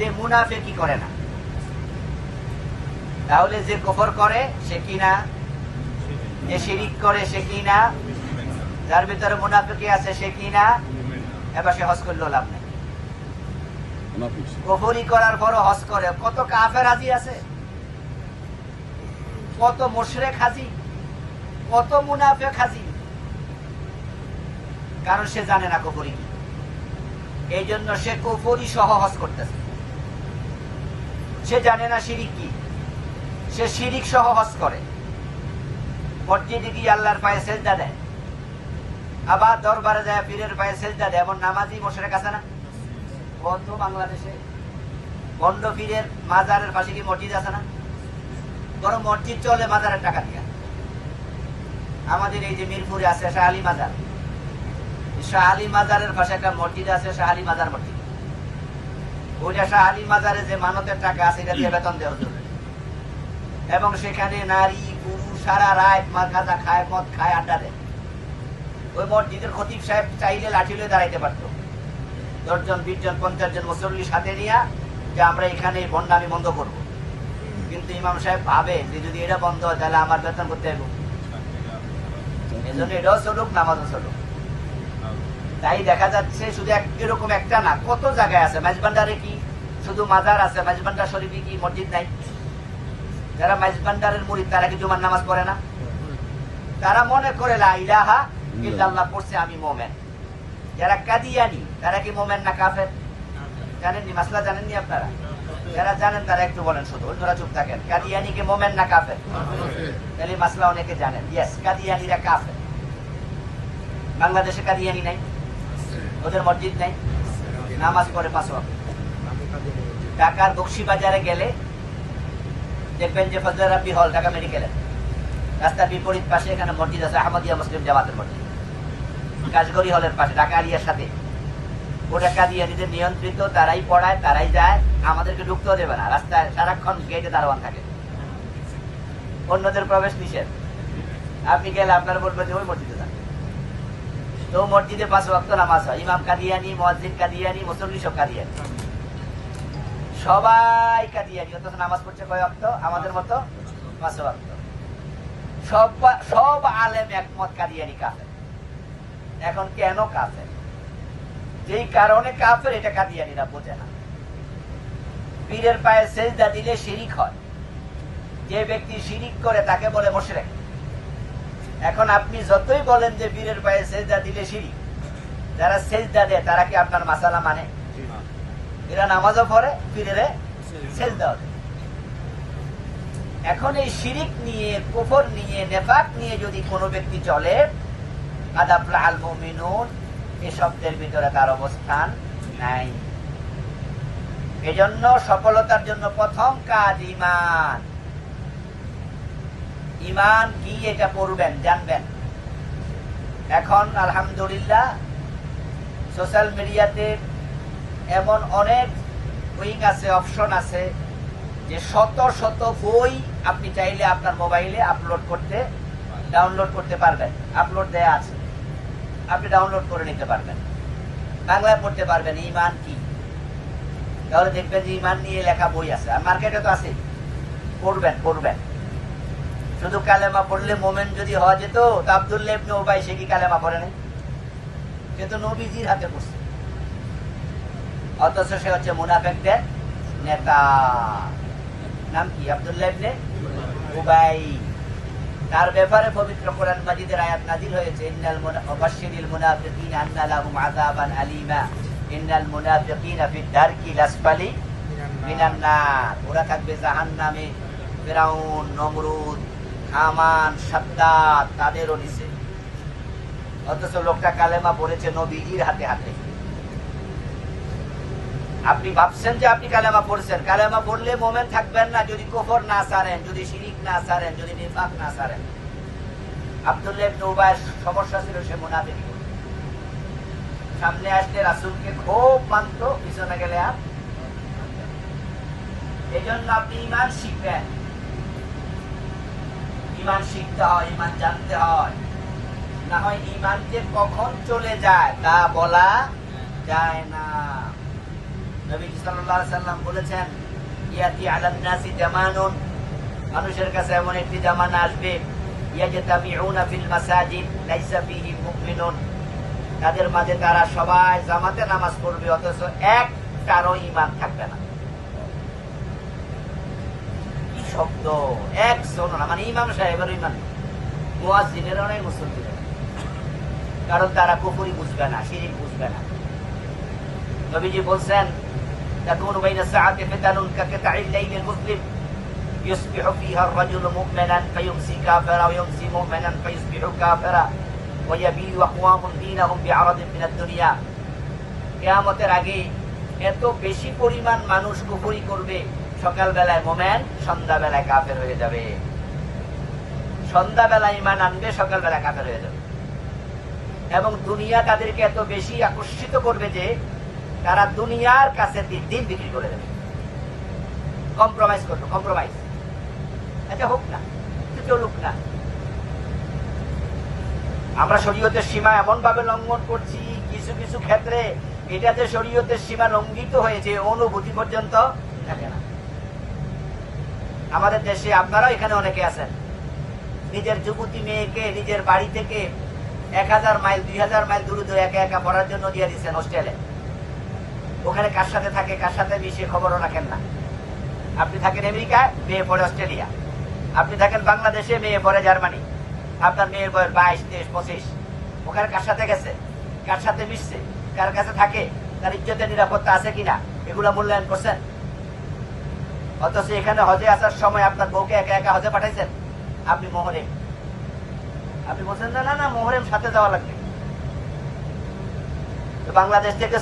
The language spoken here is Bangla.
যে মুনাফেকি করে না? তাহলে যে কফর করে, সে কি না? যে শিরিক করে, সে কি না? যার ভিতরে মুনাফেকি আছে, সে কি না? এবার সে হজ করলেও লাভ নেই। কফরি করার পরও হজ করে। কত কাফের হাজি আছে? কত মোশরেক হাজি? কত মুনাফেক হাজি? কারণ সে জানে না কফরি কি। এই জন্য সে কফরি সহ হজ করতেছে। সে জানে না শিরিক কি। সে শিরিক সহ হজ করে। মসজিদে গিয়ে আল্লাহর পায়ে সেজদা দেয়, আবার দরবারে যায় পীরের পায়ে সেজদা দেয়, এমন নামাজি মোশরেক আছে না? বন্ধ বাংলাদেশে। বন্ড পীরের মাজারের পাশে কি মসজিদ আছে না? বড় মসজিদ চলে, মাজারের টাকা দিয়ে আমাদের এই যে মিরপুরে আছে শাহ আলী মাজার। শাহ আলী মাজারের পাশে একটা মসজিদ আছে, শাহ আলী মাজার মসজিদ। ওইটা শাহ আলী মাজারে যে মানতের টাকা আছে এটা দিয়ে বেতন দেওয়া হুজুর এবং সেখানে নারী পুরুষ সারা রাত মার গাঁজা খায় মদ খায় আড্ডা দেয়। ওই মসজিদের খতিব সাহেব চাইলে লাঠি লয়ে দাঁড়াইতে পারতো। দশজন বিশ জন পঞ্চাশ জন মুসল্লি সাথে নিয়ে যে আমরা এখানে বন্ডামি বন্ধ করব। কিন্তু ইমাম সাহেব ভাবে যে যদি এটা বন্ধ হয় তাহলে আমার বেতন করতে হবে এই জন্য এটাও চলুক নামাজও চলুক। তাই দেখা যাচ্ছে শুধু এরকম একটা না কত জায়গায় আছে? মাঝবান্ডারে কি শুধু মাজার আছে মাঝবান্ডার শরীফে কি মসজিদ নাই? যারা মাঝবান্ডারের মুড়ি তারা কি জুমার নামাজ পড়ে না? তারা মনে করে, লা ইলাহা ইল্লাল্লাহ, পড়ছে আমি মোমেন। যারা কাদিয়ানি, তারা কি মোমেন না কাফের? জানেননি? মাসলা জানেননি আপনারা? যারা জানেন, তারা একটু বলেন শুধু অন্যরা চুপ থাকেন। কাদিয়ানি কে মোমেন না কাফের? তাহলে মাসলা অনেকে জানেন। ইয়েস কাদিয়ানিরা কাফের। বাংলাদেশে কাদিয়ানি নাই? ওদের মসজিদ নাই? নামাজ পড়ে পাঁচ ওয়াক্ত। ঢাকার বক্সি বাজারে গেলে দেখবেন যে ফজল রাব্বি হল, ঢাকা মেডিকেলের রাস্তার বিপরীত পাশে এখানে মসজিদ আছে, আহমদিয়া মুসলিম জামাতের মসজিদ। কাশগড়ি হলের পাশে, ঢাকা আলিয়ার সাথে। ওটা কাদিয়ানিদের নিয়ন্ত্রিত, তারাই পড়ায়, তারাই যায়, আমাদেরকে ঢুকতেও দেবে না। রাস্তায় সারাক্ষণ গেটে দারোয়ান থাকে। অন্যদের প্রবেশ নিষেধ। আপনি গেলে আপনার বলবেন যে ওই মসজিদে যান। তো মসজিদে পাঁচ ওয়াক্ত নামাজ হয়। ইমাম কাদিয়ানি মসজিদ কাদিয়ানি, মুসল্লি সব কাদিয়ানি। সবাই কাদিয়ানি অথচ নামাজ পড়ছে কয় ওয়াক্ত? আমাদের মতো পাঁচ ওয়াক্ত। সব সব আলেম একমত কাদিয়ানি কাফের। এখন কেন কাফের? যেই কারণে কাফের, এটা কাদিয়ানিরা বোঝে না। পীরের পায়ে সেজদা দিলে শিরিক হয়। যে ব্যক্তি শিরিক করে, তাকে বলে মোশরেক। এখন আপনি যতই বলেন যে পীরের পায়ে সেজদা দিলে শিরিক, যারা সেজদা দেয়, তারা কি আপনার মাসালা মানে? এরা নামাজও পড়ে, পীরেরে সেজদাও দেয় এখন এই শিরিক নিয়ে, কুফর নিয়ে, নেফাক নিয়ে যদি কোনো ব্যক্তি চলে আদাবলা আল মুমিনুন, এ শব্দের ভিতরে তার অবস্থান নাই। এজন্য সফলতার জন্য প্রথম কাজ ইমান ইমান কি এটা পড়বেন, জানবেন। এখন আলহামদুলিল্লাহ, সোশ্যাল মিডিয়াতে এমন অনেক উইং আছে অপশন আছে, যে শত শত বই আপনি চাইলে আপনার মোবাইলে আপলোড করতে ডাউনলোড করতে পারবেন। আপলোড দেয়া আছে। আপনি ডাউনলোড করে নিতে পারবেন। বাংলায় পড়তে পারবেন, ইমান কি? তাহলে দেখবেন যে ইমান নিয়ে লেখা বই আছে। আর মার্কেটে তো আছে পড়বেন পড়বেন। শুধু কালেমা পড়লে মোমেন যদি হওয়া যেত, তো আবদুল্লাহ ইবনে সে কি কালেমা পড়ে নাই? সে তো নবীজির হাতে পড়ছে। অথচ সে হচ্ছে মুনাফেকদের নেতা। নাম কি? আবদুল্লাহ উবাই। তার ব্যাপারে পবিত্র কোরআন মাজিদের আয়াত নাজিল হয়েছে, ইন্নাল মুবাশশিরিল মুনাফিকিন আন্না লাহুম আযাবান আলিমা। ইন্নাল মুনাফিকিনা ফি দারকিল আসফালি মিনান নার। ওরা থাকবে জাহান্নামে। ফেরাউন, নমরুদ, হামান, সাদ্দাত, তাদেরও নিচে। অথচ লোকটা কালেমা পড়েছে নবীজির হাতে হাতে। আপনি ভাবছেন যে আপনি কালেমা পড়ছেন। কালেমা পড়লে মোমেন থাকবেন না, যদি কোফর না সারেন, যদি শিরিক না সারেন, যদি নিফাক না সারেন। উবায়ের সমস্যা ছিল, সে সামনে আসলে রাসূলকে খুব মানত, পিছনে গেলে এই জন্য আপনি ইমান শিখবেন। ইমান শিখতে হয় ইমান জানতে হয়। না হয় ইমান যে কখন চলে যায়, তা বলা যায় না। নবী সাল্লাল্লাহু বলেছেন, ইয়াতি আলান নাসি জামানুন। মানুষের কাছে এমন একটি জামানা আসবে, ইয়াজতামিউনা ফিল মাসাজিদ, লাইসা ফিহি মুমিনুন। তাদের মাঝে তারা সবাই জামাতে নামাজ পড়বে, অথচ একটারও ঈমান থাকবে না। শব্দ? এক শোনো মানে ইমাম সাহেবের ইমান। অনেক মুসল্লিদের কারণ তারা কুফুরি বুঝবে না, শিরিক বুঝবে না। নবীজি বলছেন تكون بين الساعة فتن كقطع الليل المظلم يصبح فيها الرجل مؤمنا فيمسي كافرا ويمسي مؤمنا فيصبح كافرا ويبيع أقوام دينهم بعرض من الدنيا কেয়ামতের আগে এত বেশি পরিমাণ মানুষ কুফুরি করবে সকালবেলায় মোমেন সন্ধ্যাবেলায় কাফের হয়ে যাবে সন্ধ্যাবেলায় ইমান আনবে সকালবেলা কাফের হয়ে যাবে এবং দুনিয়া তাদেরকে এত বেশি আকর্ষিত করবে যে তারা দুনিয়ার কাছে দি- দিন বিক্রি করে দেবে। কম্প্রোমাইজ করবে কম্প্রোমাইজ এটা হোক না, এটা চলুক না। আমরা শরীয়তের সীমা এমন ভাবে লঙ্ঘন করছি, কিছু কিছু ক্ষেত্রে এটা যে শরীয়তের সীমা লঙ্ঘিত হয়েছে, অনুভূতি পর্যন্ত থাকে না। আমাদের দেশে আপনারাও এখানে অনেকে আছেন। নিজের যুবতী মেয়েকে, নিজের বাড়ি থেকে এক হাজার মাইল, দুই হাজার মাইল দূরে দূরে একা একা পড়ার জন্য দিয়ে দিচ্ছেন হোস্টেলে ওখানে কার সাথে থাকে, কার সাথে মিশে খবরও রাখেন না। আপনি থাকেন আমেরিকায় মেয়ে পড়ে অস্ট্রেলিয়া। আপনি থাকেন বাংলাদেশে, মেয়ে পড়ে জার্মানি। আপনার মেয়ের বয়স বাইশ, তেইশ, পঁচিশ। ওখানে কার সাথে গেছে? কার সাথে মিশছে? কার কাছে থাকে? তার ইজ্জতের নিরাপত্তা আছে কিনা? এগুলো মূল্যায়ন করছেন? অথচ এখানে হজে আসার সময় আপনার বউকে একা একা হজে পাঠাইছেন? আপনি মোহরেম। আপনি বলছেন, না না মোহরেম সাথে যাওয়া লাগবে। বাংলাদেশ থেকে